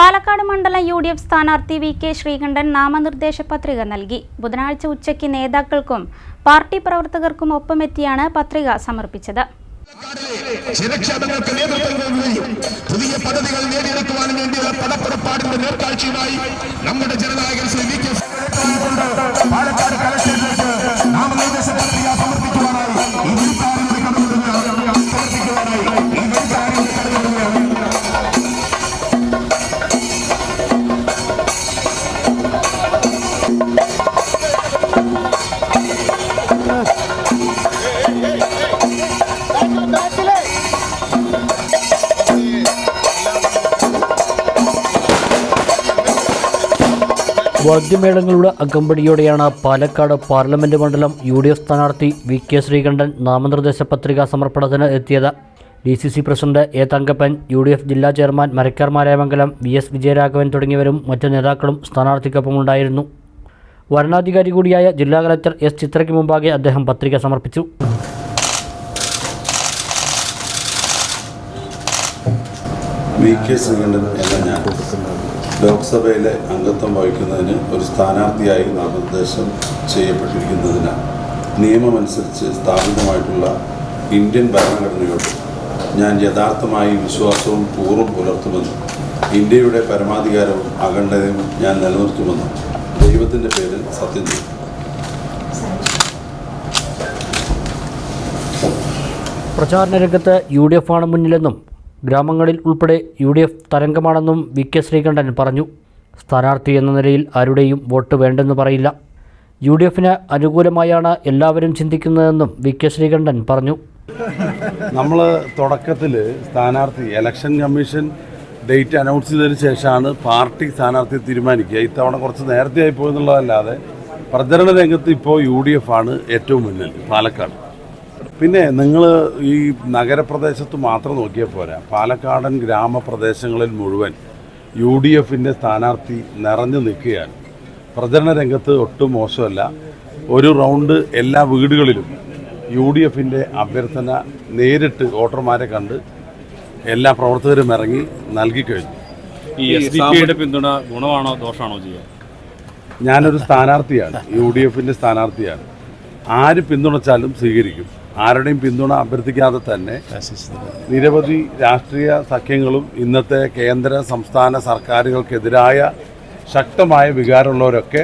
പാലക്കാട് മണ്ഡലം U D F സ്ഥാനാർത്ഥി V K Sreekandan നാമനിർദ്ദേശ പത്രിക നൽകി. ബുധനാഴ്ച ഉച്ചയ്ക്ക് നേതാക്കൾക്കും പാർട്ടി പ്രവർത്തകർക്കും ഒപ്പമെത്തിയാണ് പത്രിക സമർപ്പിച്ചത്. ജനക്ഷേമങ്ങൾക്ക് നേതൃത്വം നൽകുകയും പുതിയ പദ്ധതികൾ നേടിയെടുക്കുവാനും വേണ്ടിയുള്ള പടപ്പുറപ്പാടിന്റെ നേർക്കാഴ്ചയുമായി നമ്മുടെ ജനനായകൻ വാദ്യമേളങ്ങളുടെ അകമ്പടിയോടെയാണ് പാലക്കാട് പാർലമെന്റ് മണ്ഡലം യു ഡി എഫ് സ്ഥാനാർത്ഥി വി കെ ശ്രീകണ്ഠൻ നാമനിർദ്ദേശ പത്രിക സമർപ്പണത്തിന് എത്തിയത്. D C C president A Thankappan U D F ജില്ലാ chairman Marakkar Maramangalam V S Vijayaraghavan തുടങ്ങിയവരും മറ്റ് നേതാക്കളും സ്ഥാനാർത്ഥിക്കൊപ്പം ഉണ്ടായിരുന്നു വരണാധികാരി കൂടിയായ ജില്ലാ കലക്ടർ എസ് ചിത്രയ്ക്ക് മുമ്പാകെ അദ്ദേഹം പത്രിക സമർപ്പിച്ചു. വി കെ ശ്രീകണ്ഠൻ ലോക്സഭയിലെ അംഗത്വം വഹിക്കുന്നതിന് ഒരു സ്ഥാനാർത്ഥിയായി നാമനിർദ്ദേശം ചെയ്യപ്പെട്ടിരിക്കുന്നതിനാൽ നിയമമനുസരിച്ച് സ്ഥാപിതമായിട്ടുള്ള ഇന്ത്യൻ ഭരണഘടനയോട് ഞാൻ യഥാർത്ഥമായി വിശ്വാസവും പൂർവം പുലർത്തുമെന്നും ഇന്ത്യയുടെ പരമാധികാരവും അഖണ്ഡതയും ഞാൻ നിലനിർത്തുമെന്നും ദൈവത്തിന്റെ പേരിൽ സത്യം ചെയ്യും പ്രചാരണ രംഗത്ത് യു ഡി എഫ് ആണ് മുന്നിലെന്നും ഗ്രാമങ്ങളിൽ ഉൾപ്പെടെ യു ഡി എഫ് തരംഗമാണെന്നും വി കെ ശ്രീകണ്ഠൻ പറഞ്ഞു. സ്ഥാനാർത്ഥി എന്ന നിലയിൽ ആരുടെയും വോട്ട് വേണ്ടെന്ന് പറയില്ല. യു ഡി എഫിന് അനുകൂലമായാണ് എല്ലാവരും ചിന്തിക്കുന്നതെന്നും വി കെ ശ്രീകണ്ഠൻ പറഞ്ഞു. നമ്മൾ തുടക്കത്തിൽ സ്ഥാനാർത്ഥി ഇലക്ഷൻ കമ്മീഷൻ ഡേറ്റ് അനൗൺസ് ചെയ്തതിന് ശേഷമാണ് പാർട്ടി സ്ഥാനാർത്ഥിയെ തീരുമാനിക്കുക. ഇത്തവണ കുറച്ച് നേരത്തെ ആയി പോയെന്നുള്ളതല്ലാതെ പ്രചരണ രംഗത്ത് ഇപ്പോൾ യു ഡി എഫ് ആണ് ഏറ്റവും മുന്നിൽ പാലക്കാട്. പിന്നെ നിങ്ങൾ ഈ നഗരപ്രദേശത്ത് മാത്രം നോക്കിയാൽ പോരാ. പാലക്കാടൻ ഗ്രാമപ്രദേശങ്ങളിൽ മുഴുവൻ യു ഡി എഫിന്റെ സ്ഥാനാർത്ഥി നിറഞ്ഞു നിൽക്കുകയാണ്. പ്രചരണ രംഗത്ത് ഒട്ടും മോശമല്ല. ഒരു റൗണ്ട് എല്ലാ വീടുകളിലും യു ഡി എഫിന്റെ അഭ്യർത്ഥന നേരിട്ട് വോട്ടർമാരെ കണ്ട് എല്ലാ പ്രവർത്തകരും ഇറങ്ങി നൽകിക്കഴിഞ്ഞു ഈ എസ് ഡി പിയുടെ പിന്തുണ ഗുണമാണോ ദോഷമാണോ ചെയ്യുക ഞാനൊരു സ്ഥാനാർത്ഥിയാണ്. യു ഡി എഫിന്റെ സ്ഥാനാർത്ഥിയാണ്. ആര് പിന്തുണച്ചാലും സ്വീകരിക്കും. ആരുടെയും പിന്തുണ അഭ്യർത്ഥിക്കാതെ തന്നെ നിരവധി രാഷ്ട്രീയ സഖ്യങ്ങളും ഇന്നത്തെ കേന്ദ്ര സംസ്ഥാന സർക്കാരുകൾക്കെതിരായ ശക്തമായ വികാരമുള്ളവരൊക്കെ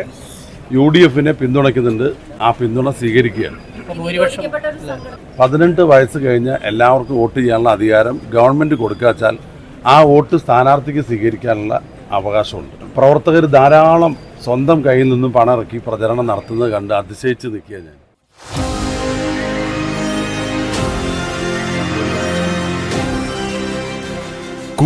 യു ഡി എഫിനെ പിന്തുണയ്ക്കുന്നുണ്ട്. ആ പിന്തുണ സ്വീകരിക്കുകയാണ്. പതിനെട്ട് വയസ്സ് കഴിഞ്ഞ എല്ലാവർക്കും വോട്ട് ചെയ്യാനുള്ള അധികാരം ഗവൺമെന്റ് കൊടുക്കാച്ചാൽ ആ വോട്ട് സ്ഥാനാർത്ഥിക്ക് സ്വീകരിക്കാനുള്ള അവകാശമുണ്ട്. പ്രവർത്തകർ ധാരാളം സ്വന്തം കയ്യിൽ നിന്നും പണം ഇറക്കി പ്രചരണം നടത്തുന്നത് കണ്ട് അതിശയിച്ച് നിൽക്കുക ഞാൻ.